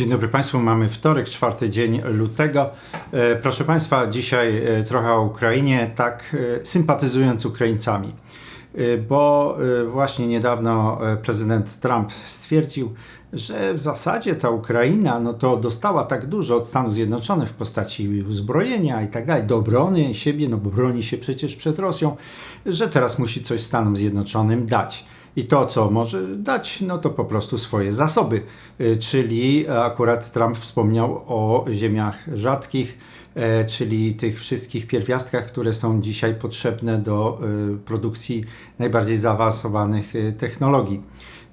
Dzień dobry Państwu, mamy wtorek, czwarty dzień lutego. E, Proszę Państwa, dzisiaj e, trochę o Ukrainie, tak e, sympatyzując Ukraińcami, bo właśnie niedawno prezydent Trump stwierdził, że w zasadzie ta Ukraina no to dostała tak dużo od Stanów Zjednoczonych w postaci uzbrojenia i tak dalej, do obrony siebie, no bo broni się przecież przed Rosją, że teraz musi coś Stanom Zjednoczonym dać. I to, co może dać, no to po prostu swoje zasoby. Y, Czyli akurat Trump wspomniał o ziemiach rzadkich, e, czyli tych wszystkich pierwiastkach, które są dzisiaj potrzebne do produkcji najbardziej zaawansowanych technologii.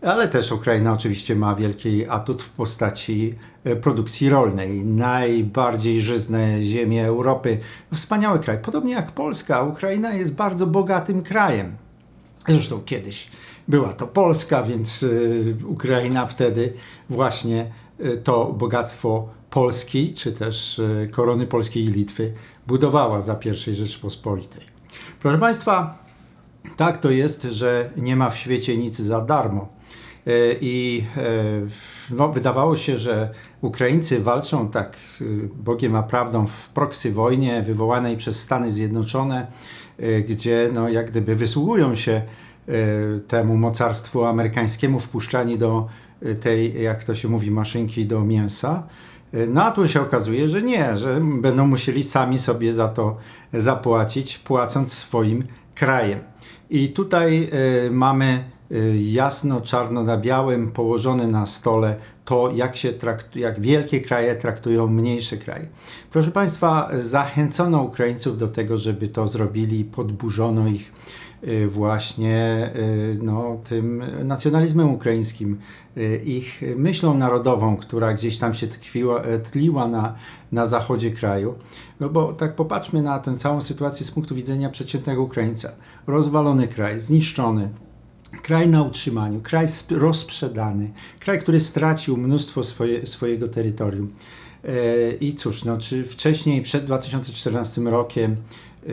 Ale też Ukraina oczywiście ma wielki atut w postaci e, produkcji rolnej. Najbardziej żyzne ziemie Europy. Wspaniały kraj. Podobnie jak Polska, Ukraina jest bardzo bogatym krajem. Zresztą kiedyś była to Polska, więc y, Ukraina wtedy właśnie y, to bogactwo Polski, czy też y, korony Polskiej i Litwy budowała za I Rzeczpospolitej. Proszę Państwa, tak to jest, że nie ma w świecie nic za darmo. E, I e, no, wydawało się, że Ukraińcy walczą tak y, Bogiem a prawdą w proksy wojnie wywołanej przez Stany Zjednoczone, e, gdzie no, jak gdyby wysługują się e, temu mocarstwu amerykańskiemu wpuszczani do e, tej, jak to się mówi, maszynki do mięsa. E, No a tu się okazuje, że nie, że będą musieli sami sobie za to zapłacić, płacąc swoim krajem. I tutaj e, mamy e, jasno, czarno na białym położone na stole to, jak, się traktu, jak wielkie kraje traktują mniejsze kraje. Proszę Państwa, zachęcono Ukraińców do tego, żeby to zrobili, podburzono ich e, właśnie e, no, tym nacjonalizmem ukraińskim, ich myślą narodową, która gdzieś tam się tkwiła, e, tliła na, na zachodzie kraju. No bo tak popatrzmy na tę całą sytuację z punktu widzenia przeciętnego Ukraińca. Rozwalony kraj, zniszczony, kraj na utrzymaniu, kraj rozprzedany, kraj, który stracił mnóstwo swoje, swojego terytorium. E, I cóż, no, czy wcześniej, przed 2014 rokiem, e,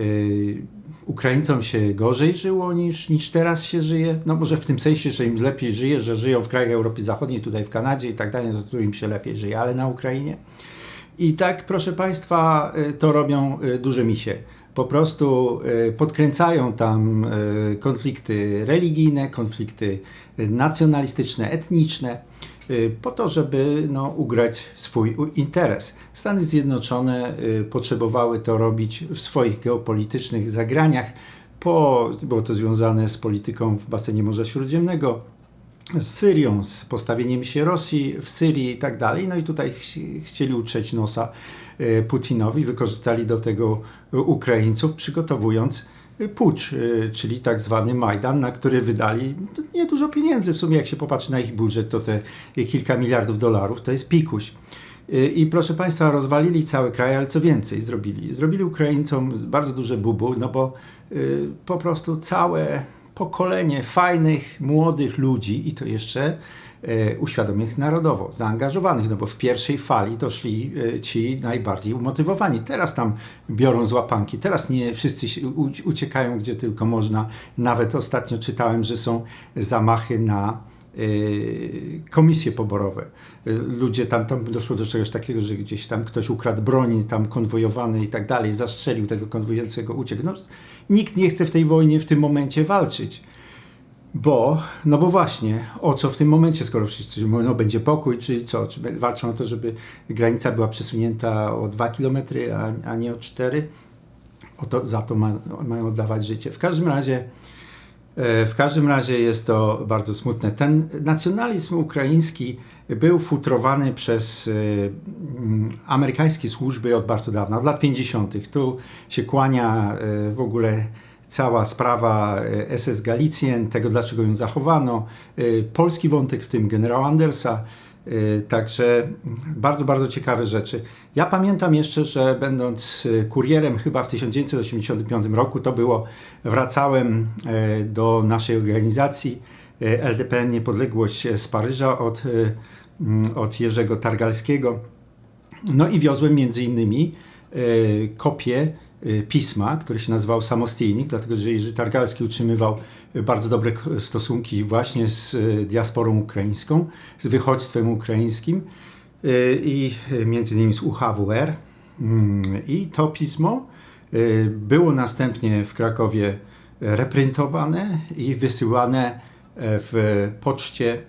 Ukraińcom się gorzej żyło niż, niż teraz się żyje? No może w tym sensie, że im lepiej żyje, że żyją w krajach Europy Zachodniej, tutaj w Kanadzie i tak dalej, no to tu im się lepiej żyje, ale na Ukrainie? I tak, proszę Państwa, y, to robią duże misie. Po prostu y, podkręcają tam y, konflikty religijne, konflikty nacjonalistyczne, etniczne, y, po to, żeby no, ugrać swój interes. Stany Zjednoczone potrzebowały to robić w swoich geopolitycznych zagraniach, po, było to związane z polityką w basenie Morza Śródziemnego, z Syrią, z postawieniem się Rosji w Syrii i tak dalej. No i tutaj chci- chcieli utrzeć nosa e, Putinowi, wykorzystali do tego Ukraińców, przygotowując e, pucz, e, czyli tak zwany Majdan, na który wydali niedużo pieniędzy. W sumie jak się popatrzy na ich budżet, to te kilka miliardów dolarów to jest pikuś. I proszę Państwa, rozwalili cały kraj, ale co więcej zrobili? Zrobili Ukraińcom bardzo duże bubu, no bo po prostu całe pokolenie fajnych, młodych ludzi i to jeszcze e, uświadomionych narodowo, zaangażowanych, no bo w pierwszej fali to szli e, ci najbardziej umotywowani. Teraz tam biorą z łapanki, teraz nie wszyscy uciekają gdzie tylko można. Nawet ostatnio czytałem, że są zamachy na komisje poborowe. Y, Ludzie tam, tam doszło do czegoś takiego, że gdzieś tam ktoś ukradł broni, tam konwojowany i tak dalej, zastrzelił tego konwojującego, uciekł. No, nikt nie chce w tej wojnie w tym momencie walczyć. Bo, no bo właśnie, o co w tym momencie, skoro wszyscy mówią, no będzie pokój, czy co, czy walczą o to, żeby granica była przesunięta o 2 km, a, a nie o 4, o to, za to ma, mają oddawać życie. W każdym razie, W każdym razie jest to bardzo smutne. Ten nacjonalizm ukraiński był futrowany przez e, mm, amerykańskie służby od bardzo dawna, od lat 50. Tu się kłania e, w ogóle cała sprawa e, SS Galicjen, tego dlaczego ją zachowano, e, polski wątek, w tym generała Andersa. E, Także bardzo, bardzo ciekawe rzeczy. Ja pamiętam jeszcze, że będąc e, kurierem chyba w 1985 roku, to było, wracałem e, do naszej organizacji e, LDPN Niepodległość z Paryża od, e, mm, od Jerzego Targalskiego. No i wiozłem między innymi e, kopię pisma, które się nazywał Samostojnik, dlatego że Jerzy Targalski utrzymywał bardzo dobre stosunki właśnie z e, diasporą ukraińską, z wychodźstwem ukraińskim. y, i między innymi z UHWR. Mm, I to pismo było następnie w Krakowie repryntowane i wysyłane e, w poczcie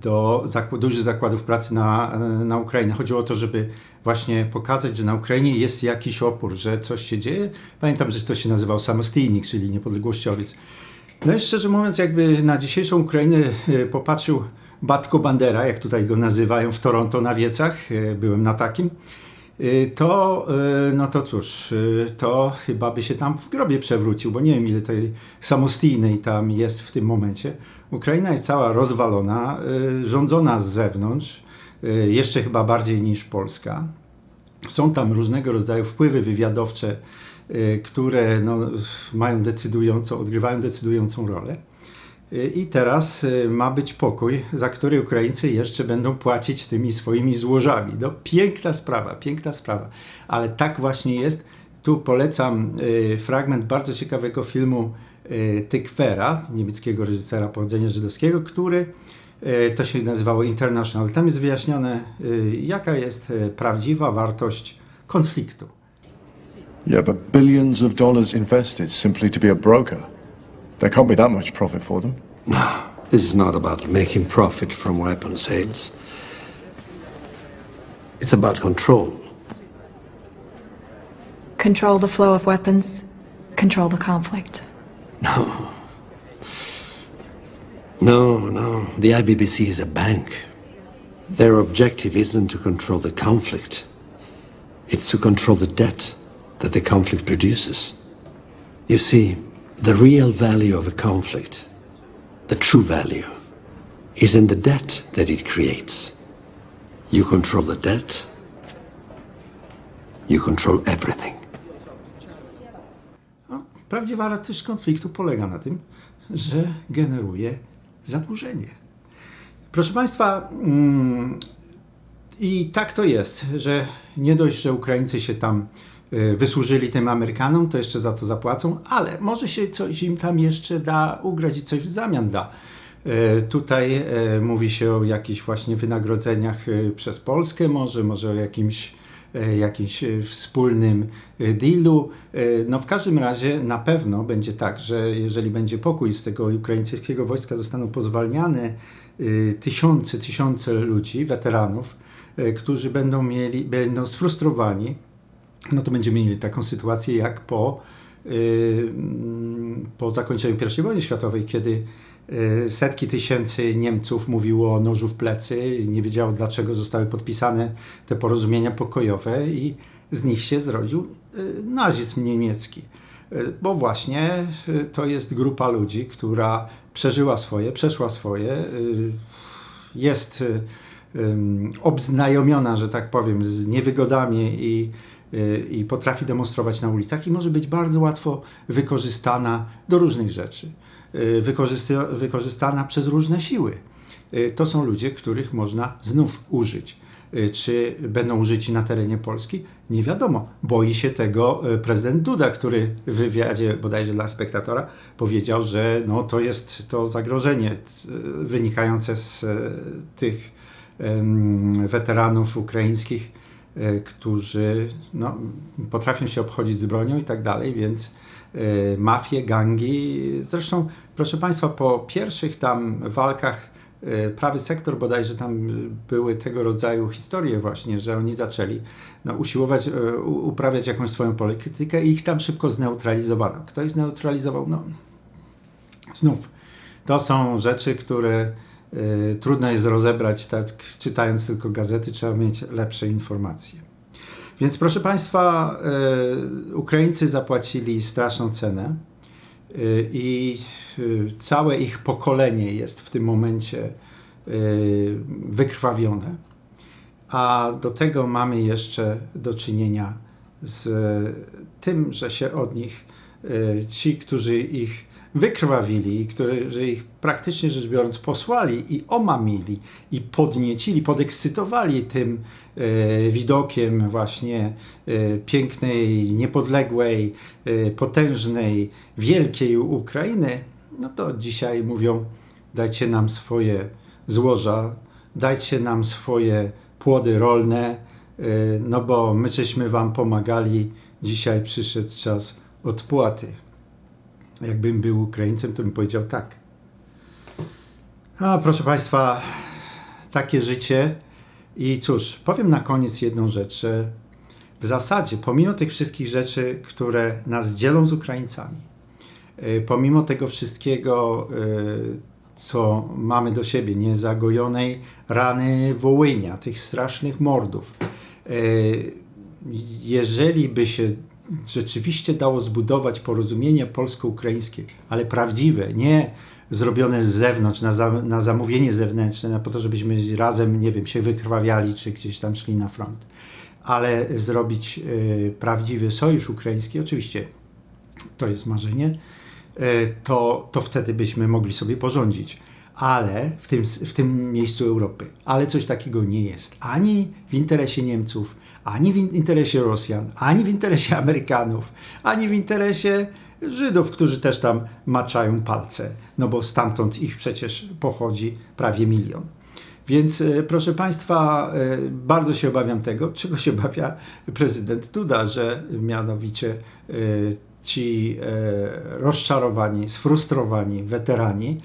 do dużych zakładów pracy na, na Ukrainę. Chodziło o to, żeby właśnie pokazać, że na Ukrainie jest jakiś opór, że coś się dzieje. Pamiętam, że to się nazywał samostojnik, czyli niepodległościowiec. No i szczerze mówiąc, jakby na dzisiejszą Ukrainę y, popatrzył Batko Bandera, jak tutaj go nazywają w Toronto na wiecach, y, byłem na takim, y, to, no to cóż, to chyba by się tam w grobie przewrócił, bo nie wiem ile tej samostojnej tam jest w tym momencie. Ukraina jest cała rozwalona, rządzona z zewnątrz, jeszcze chyba bardziej niż Polska. Są tam różnego rodzaju wpływy wywiadowcze, które no, mają decydującą, odgrywają decydującą rolę. I teraz y, ma być pokój, za który Ukraińcy jeszcze będą płacić tymi swoimi złożami. No, piękna sprawa, piękna sprawa. Ale tak właśnie jest. Tu polecam y, fragment bardzo ciekawego filmu y, Tykwera, niemieckiego reżysera pochodzenia żydowskiego, który to się nazywało International. Tam jest wyjaśnione, jaka jest prawdziwa wartość konfliktu. Yeah, but billions of dollars invested simply to be a broker. There can't be that much profit for them. No, this is not about making profit from weapon sales. It's about control. Control the flow of weapons, control the conflict. No. No, no. The IBBC is a bank. Their objective isn't to control the conflict, it's to control the debt that the conflict produces. You see, the real value of a conflict, the true value, is in the debt that it creates. You control the debt, you control everything. Prawdziwa wartość konfliktu polega na tym, że generuje zadłużenie. Proszę Państwa, mm, i tak to jest, że nie dość, że Ukraińcy się tam Y, wysłużyli tym Amerykanom, to jeszcze za to zapłacą, ale może się coś im tam jeszcze da ugrać i coś w zamian da. Y, tutaj y, mówi się o jakichś właśnie wynagrodzeniach przez Polskę, może, może o jakimś, jakimś wspólnym dealu. No w każdym razie na pewno będzie tak, że jeżeli będzie pokój z tego ukraińskiego wojska zostaną pozwalniane tysiące, tysiące ludzi, weteranów, którzy będą mieli, będą sfrustrowani, no to będziemy mieli taką sytuację jak po, po zakończeniu I wojny światowej, kiedy setki tysięcy Niemców mówiło o nożu w plecy, nie wiedziało dlaczego zostały podpisane te porozumienia pokojowe i z nich się zrodził yy, nazizm niemiecki. Bo właśnie to jest grupa ludzi, która przeżyła swoje, przeszła swoje, jest obznajomiona, że tak powiem, z niewygodami i i potrafi demonstrować na ulicach i może być bardzo łatwo wykorzystana do różnych rzeczy. Y, wykorzystana przez różne siły. Y, to są ludzie, których można znów użyć. Y, czy będą użyci na terenie Polski? Nie wiadomo. Boi się tego prezydent Duda, który w wywiadzie bodajże dla spektatora powiedział, że no, to jest to zagrożenie wynikające z tych weteranów ukraińskich którzy no, potrafią się obchodzić z bronią i tak dalej, więc mafie, gangi. Zresztą, proszę Państwa, po pierwszych tam walkach e, prawy sektor bodajże tam były tego rodzaju historie właśnie, że oni zaczęli no, usiłować uprawiać jakąś swoją politykę i ich tam szybko zneutralizowano. Kto ich zneutralizował? No, znów, to są rzeczy, które Y, trudno jest rozebrać, tak, czytając tylko gazety, trzeba mieć lepsze informacje. Więc proszę Państwa, y, Ukraińcy zapłacili straszną cenę y, i całe ich pokolenie jest w tym momencie wykrwawione. A do tego mamy jeszcze do czynienia z tym, że się od nich ci, którzy ich wykrwawili, którzy ich praktycznie rzecz biorąc posłali i omamili i podniecili, podekscytowali tym e, widokiem właśnie e, pięknej, niepodległej, e, potężnej, wielkiej Ukrainy, no to dzisiaj mówią dajcie nam swoje złoża, dajcie nam swoje płody rolne, y, no bo my żeśmy wam pomagali, dzisiaj przyszedł czas odpłaty. Jakbym był Ukraińcem, to bym powiedział tak. A proszę Państwa, takie życie. I cóż, powiem na koniec jedną rzecz, że w zasadzie, pomimo tych wszystkich rzeczy, które nas dzielą z Ukraińcami, y, pomimo tego wszystkiego, y, co mamy do siebie, niezagojonej rany Wołynia, tych strasznych mordów, y, jeżeli by się rzeczywiście dało zbudować porozumienie polsko-ukraińskie, ale prawdziwe, nie zrobione z zewnątrz, na, za, na zamówienie zewnętrzne, na po to, żebyśmy razem, nie wiem, się wykrwawiali, czy gdzieś tam szli na front, ale zrobić y, prawdziwy sojusz ukraiński, oczywiście to jest marzenie, y, to, to wtedy byśmy mogli sobie porządzić. Ale w tym, w tym miejscu Europy. Ale coś takiego nie jest. Ani w interesie Niemców, ani w in- interesie Rosjan, ani w interesie Amerykanów, ani w interesie Żydów, którzy też tam maczają palce. No bo stamtąd ich przecież pochodzi prawie milion. Więc e, proszę Państwa, e, bardzo się obawiam tego, czego się obawia prezydent Duda, że mianowicie e, ci rozczarowani, sfrustrowani weterani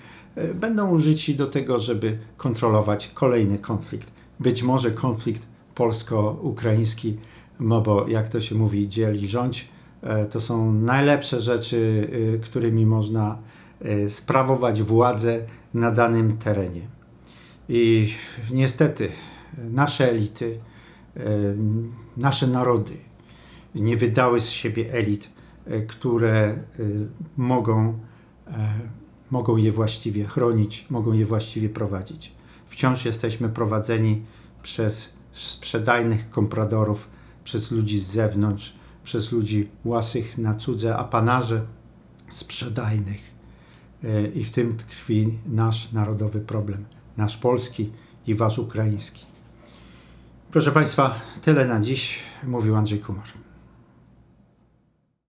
będą użyci do tego, żeby kontrolować kolejny konflikt. Być może konflikt polsko-ukraiński, no bo jak to się mówi, dzieli rządź, e, to są najlepsze rzeczy, e, którymi można e, sprawować władzę na danym terenie. I niestety nasze elity, nasze narody nie wydały z siebie elit, które mogą, mogą je właściwie chronić, mogą je właściwie prowadzić. Wciąż jesteśmy prowadzeni przez sprzedajnych kompradorów, przez ludzi z zewnątrz, przez ludzi łasych na cudze apanarze sprzedajnych. E, I w tym tkwi nasz narodowy problem, nasz polski i wasz ukraiński. Proszę Państwa, tyle na dziś, mówił Andrzej Kumar.